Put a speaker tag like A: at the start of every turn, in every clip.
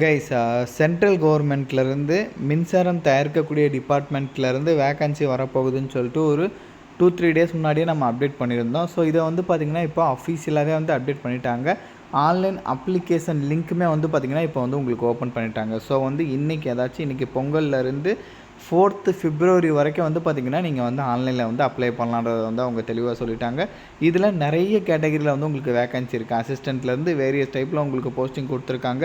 A: Guys central கவர்மெண்ட்லேருந்து மின்சாரம் தயாரிக்கக்கூடிய டிபார்ட்மெண்ட்லேருந்து வேக்கன்சி வரப்போகுதுன்னு சொல்லிட்டு ஒரு டூ த்ரீ டேஸ் முன்னாடியே நம்ம அப்டேட் பண்ணியிருந்தோம். ஸோ இதை வந்து பார்த்திங்கன்னா இப்போ அஃபீஷியலாகவே வந்து அப்டேட் பண்ணிட்டாங்க. ஆன்லைன் அப்ளிகேஷன் லிங்க்குமே வந்து பார்த்திங்கன்னா இப்போ வந்து உங்களுக்கு ஓப்பன் பண்ணிட்டாங்க. ஸோ வந்து இன்றைக்கி ஏதாச்சும் இன்றைக்கி பொங்கல்லேருந்து ஃபோர்த்து ஃபிப்ரவரி வரைக்கும் வந்து பார்த்திங்கன்னா நீங்கள் வந்து ஆன்லைனில் வந்து அப்ளை பண்ணலான்றத வந்து அவங்க தெளிவாக சொல்லிட்டாங்க. இதில் நிறைய கேட்டகரியில் வந்து உங்களுக்கு வேகன்சி இருக்குது அசிஸ்டண்ட்லேருந்து வேரியஸ் டைப்பில் உங்களுக்கு போஸ்டிங் கொடுத்துருக்காங்க.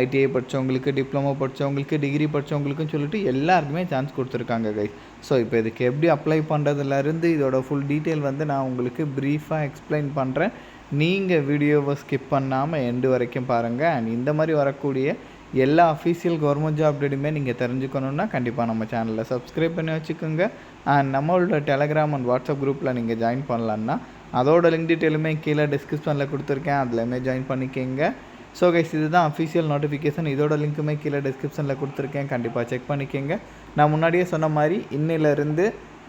A: ஐடிஐ படித்தவங்களுக்கு டிப்ளமோ படித்தவங்களுக்கு டிகிரி படித்தவங்களுக்குன்னு சொல்லிட்டு எல்லாருக்குமே சான்ஸ் கொடுத்துருக்காங்க கைஸ் ஸோ இப்போ இதுக்கு எப்படி அப்ளை பண்ணுறதுலேருந்து இதோட ஃபுல் டீட்டெயில் வந்து நான் உங்களுக்கு ப்ரீஃபாக எக்ஸ்பிளைன் பண்ணுறேன் நீங்கள் வீடியோவை ஸ்கிப் பண்ணாமல் எண்டு வரைக்கும் பாருங்கள் அண்ட் இந்த மாதிரி வரக்கூடிய எல்லா அஃபீஷியல் கவர்மெண்ட் ஜாப் அப்டேட்டுமே நீங்கள் தெரிஞ்சுக்கணுன்னா கண்டிப்பாக நம்ம சேனலில் சப்ஸ்கிரைப் பண்ணி வச்சுக்கோங்க. அண்ட் நம்மளோட டெலகிராம் அண்ட் வாட்ஸ்அப் குரூப்பில் நீங்கள் ஜாயின் பண்ணலான்னா அதோட லிங்க் டீட்டெயிலுமே கீழே டிஸ்கிரிப்ஷனில் கொடுத்துருக்கேன். அதுலேயுமே ஜாயின் பண்ணிக்கோங்க. ஸோ கைஸ் இதுதான் அஃபீஷியல் நோட்டிஃபிகேஷன் இதோட லிங்க்குமே கீழே டிஸ்கிரிப்ஷனில் கொடுத்துருக்கேன். கண்டிப்பாக செக் பண்ணிக்கோங்க. நான் முன்னாடியே சொன்ன மாதிரி இன்னிலேருந்து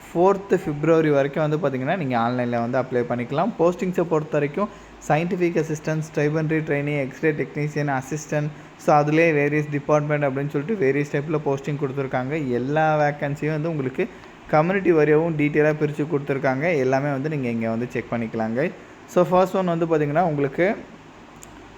A: ஃபோர்த்து ஃபிப்ரவரி வரைக்கும் வந்து பார்த்திங்கன்னா நீங்கள் ஆன்லைனில் வந்து அப்ளை பண்ணிக்கலாம். போஸ்டிங்ஸை பொறுத்த வரைக்கும் scientific assistant stipendiary training x-ray technician assistant so அதிலே வேரியஸ் டிபார்ட்மெண்ட் அப்படின்னு சொல்லிட்டு வேரியஸ் டைப்பில் போஸ்டிங் கொடுத்துருக்காங்க. எல்லா வேக்கன்சியும் வந்து உங்களுக்கு கம்யூனிட்டி வரையவும் டீட்டெயிலாக பிரித்து கொடுத்துருக்காங்க. எல்லாமே வந்து நீங்கள் இங்கே வந்து செக் பண்ணிக்கலாங்க ஸோ ஃபர்ஸ்ட் ஒன் வந்து பார்த்திங்கன்னா உங்களுக்கு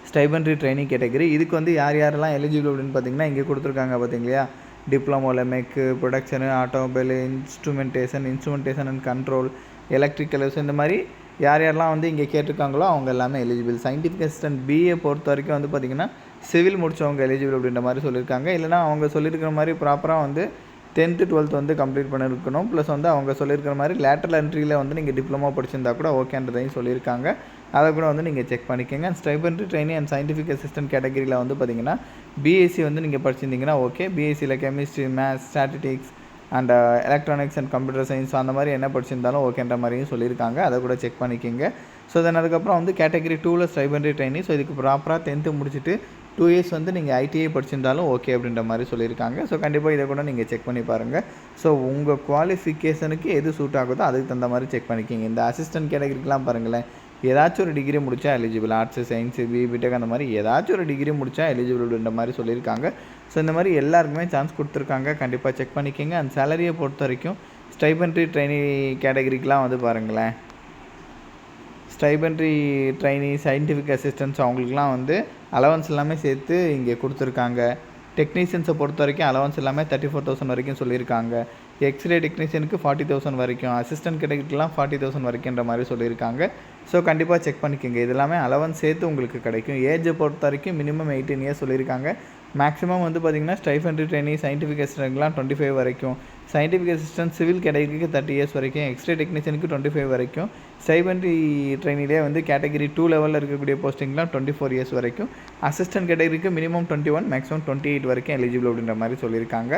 A: ஸ்டைபன்ட்ரி ட்ரைனிங் கேட்டகரி இதுக்கு வந்து யார் யாரெல்லாம் எலிஜிபிள் அப்படின்னு பார்த்தீங்கன்னா இங்கே கொடுத்துருக்காங்க பார்த்தீங்களா டிப்ளமோவில் mech production automobile instrumentation instrumentation and control electricals இந்த மாதிரி யார் யாரெல்லாம் வந்து இங்கே கேட்டிருக்காங்களோ அவங்க எல்லாமே எலிஜிபிள் சயின்டிஃபிக் அசிஸ்டன்ட் பிஏ பொறுத்த வரைக்கும் வந்து பார்த்திங்கன்னா சிவில் முடித்தவங்க எலிஜிபிள் அப்படின்ற மாதிரி சொல்லியிருக்காங்க இல்லைனா அவங்க சொல்லியிருக்கிற மாதிரி ப்ராப்பராக வந்து டென்த்து டுவெல்த் வந்து கம்ப்ளீட் பண்ணியிருக்கணும் ப்ளஸ் வந்து அவங்க சொல்லியிருக்கிற மாதிரி லேட்டரல் என்ட்ரியில் வந்து நீங்கள் டிப்ளமோ படிச்சிருந்தா கூட ஓகேன்றதையும் சொல்லியிருக்காங்க அதை கூட வந்து நீங்கள் செக் பண்ணிக்கோங்க. And stipendiary training and scientific assistant கேட்டகரியில் வந்து பார்த்தீங்கன்னா பிஎஸ்சி வந்து நீங்கள் படிச்சிருந்தீங்கன்னா okay பிஎஸ்சியில் chemistry maths statistics and electronics and computer science அந்த மாதிரி என்ன படிச்சிருந்தாலும் ஓகேன்ற மாதிரியும் சொல்லியிருக்காங்க அதை கூட செக் பண்ணிக்கோங்க. ஸோ தென் அதுக்கப்புறம் வந்து கேட்டகரி டூவில் ஸ்டைபன்ட்ரி ட்ரைனிங் ஸோ இதுக்கு ப்ராப்பராக டென்த்து முடிச்சுட்டு டூ இயர்ஸ் வந்து நீங்கள் ஐடிஐ படிச்சிருந்தாலும் ஓகே அப்படின்ற மாதிரி சொல்லியிருக்காங்க. ஸோ கண்டிப்பாக இதை கூட நீங்கள் செக் பண்ணி பாருங்கள் ஸோ உங்கள் குவாலிஃபிகேஷனுக்கு எது சூட் ஆகுதோ அதுக்கு தகுந்த மாதிரி செக் பண்ணிக்கிங்க. இந்த அசிஸ்டன்ட் கேட்டகரிக்கெலாம் பாருங்களேன். ஏதாச்சும் ஒரு டிகிரி முடித்தா எலிஜிபிள் ஆர்ட்ஸு சயின்ஸு பிபிடெக் அந்த மாதிரி ஏதாச்சும் ஒரு டிகிரி முடித்தா எலிஜிபிள் அப்படின்ற மாதிரி சொல்லியிருக்காங்க. ஸோ இந்த மாதிரி எல்லாருக்குமே சான்ஸ் கொடுத்துருக்காங்க. கண்டிப்பாக செக் பண்ணிக்கோங்க. அந்த சேலரியை பொறுத்த வரைக்கும் ஸ்டைபன்ட்ரி ட்ரைனி கேட்டகரிக்கெலாம் வந்து பாருங்களேன். ஸ்டைபன்ட்ரி ட்ரைனி சயின்டிஃபிக் அசிஸ்டன்ஸ் அவங்களுக்குலாம் வந்து அலவன்ஸ் எல்லாமே சேர்த்து இங்கே கொடுத்துருக்காங்க. டெக்னீஷியன்ஸை பொறுத்த வரைக்கும் அலவன்ஸ் எல்லாமே தேர்ட்டி ஃபோர் தௌசண்ட் வரைக்கும் சொல்லியிருக்காங்க. எக்ஸ்ரே டெக்னீஷியனுக்கு ஃபார்ட்டி தௌசண்ட் வரைக்கும் அசிஸ்டன்ட் கேட்டகரிக்கெலாம் ஃபார்ட்டி தௌசண்ட் வரைக்கும்ன்ற மாதிரி சொல்லியிருக்காங்க. ஸோ கண்டிப்பாக செக் பண்ணிக்கோங்க. இது எல்லாமே அலவன்ஸ் சேர்த்து உங்களுக்கு கிடைக்கும். ஏஜை பொறுத்த வரைக்கும் மினிமம் எயிட்டீன் இயர்ஸ் சொல்லியிருக்காங்க. மேக்ஸிமம் வந்து பார்த்திங்கன்னா ஸ்டைஃபன்ட்ரி ட்ரைனிங் சயின்டிஃபிக் அசிஸ்டன்ட்லாம் டுவெண்ட்டி ஃபைவ் வரைக்கும். சயின்டிஃபிக் அசிஸ்டன்ட் சிவில் கேட்டகரிக்கு தேர்ட்டி இயர்ஸ் வரைக்கும் எக்ஸ்ரே டெக்னீஷியனுக்கு டுவெண்ட்டி ஃபைவ் வரைக்கும் ஸ்டைபன்ட்ரி ட்ரைனிலே வந்து கேட்டகரி டூ லெவலில் இருக்கக்கூடிய போஸ்டிங்லாம் டுவெண்ட்டி ஃபோர் இயர்ஸ் வரைக்கும். அசிஸ்டன்ட் கேட்டகரிக்கு minimum twenty one maximum twenty eight வரைக்கும் எலிஜிபிள் அப்படின்ற மாதிரி சொல்லியிருக்காங்க.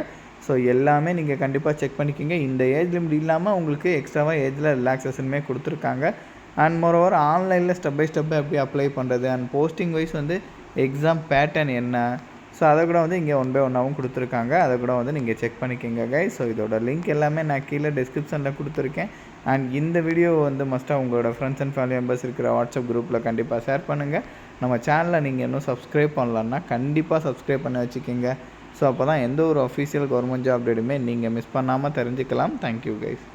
A: ஸோ எல்லாமே நீங்கள் கண்டிப்பாக செக் பண்ணிக்கிங்க. இந்த ஏஜ் லிமிட் இல்லாமல் உங்களுக்கு எக்ஸ்ட்ராவாக ஏஜில் ரிலாக்ஸேஷனுமே கொடுத்துருக்காங்க. அண்ட் மோரோவர் ஆன்லைனில் ஸ்டெப் பை ஸ்டெப்பை எப்படி அப்ளை பண்ணுறது அண்ட் போஸ்டிங் வைஸ் வந்து எக்ஸாம் பேட்டர்ன் என்ன? ஸோ அதை கூட வந்து இங்கே ஒன் பை ஒன்னாகவும் கொடுத்துருக்காங்க. அதை கூட வந்து நீங்கள் செக் பண்ணிக்கோங்க கை ஸோ இதோட லிங்க் எல்லாமே நான் கீழே டிஸ்கிரிப்ஷனில் கொடுத்துருக்கேன். அண்ட் இந்த வீடியோ வந்து மஸ்ட்டாக உங்களோட ஃப்ரெண்ட்ஸ் அண்ட் ஃபேமிலி மெம்பர்ஸ் இருக்கிற வாட்ஸ்அப் குரூப்பில் கண்டிப்பாக ஷேர் பண்ணுங்கள் நம்ம சேனலை நீங்கள் இன்னும் சப்ஸ்கிரைப் பண்ணலான்னா கண்டிப்பாக சப்ஸ்கிரைப் பண்ணி வச்சுக்கோங்க. ஸோ அப்போ தான் எந்த ஒரு அஃபீஷியல் கவர்மெண்ட் ஜாப் அப்டேட்டுமே நீங்கள் மிஸ் பண்ணாமல் தெரிஞ்சுக்கலாம். Thank you guys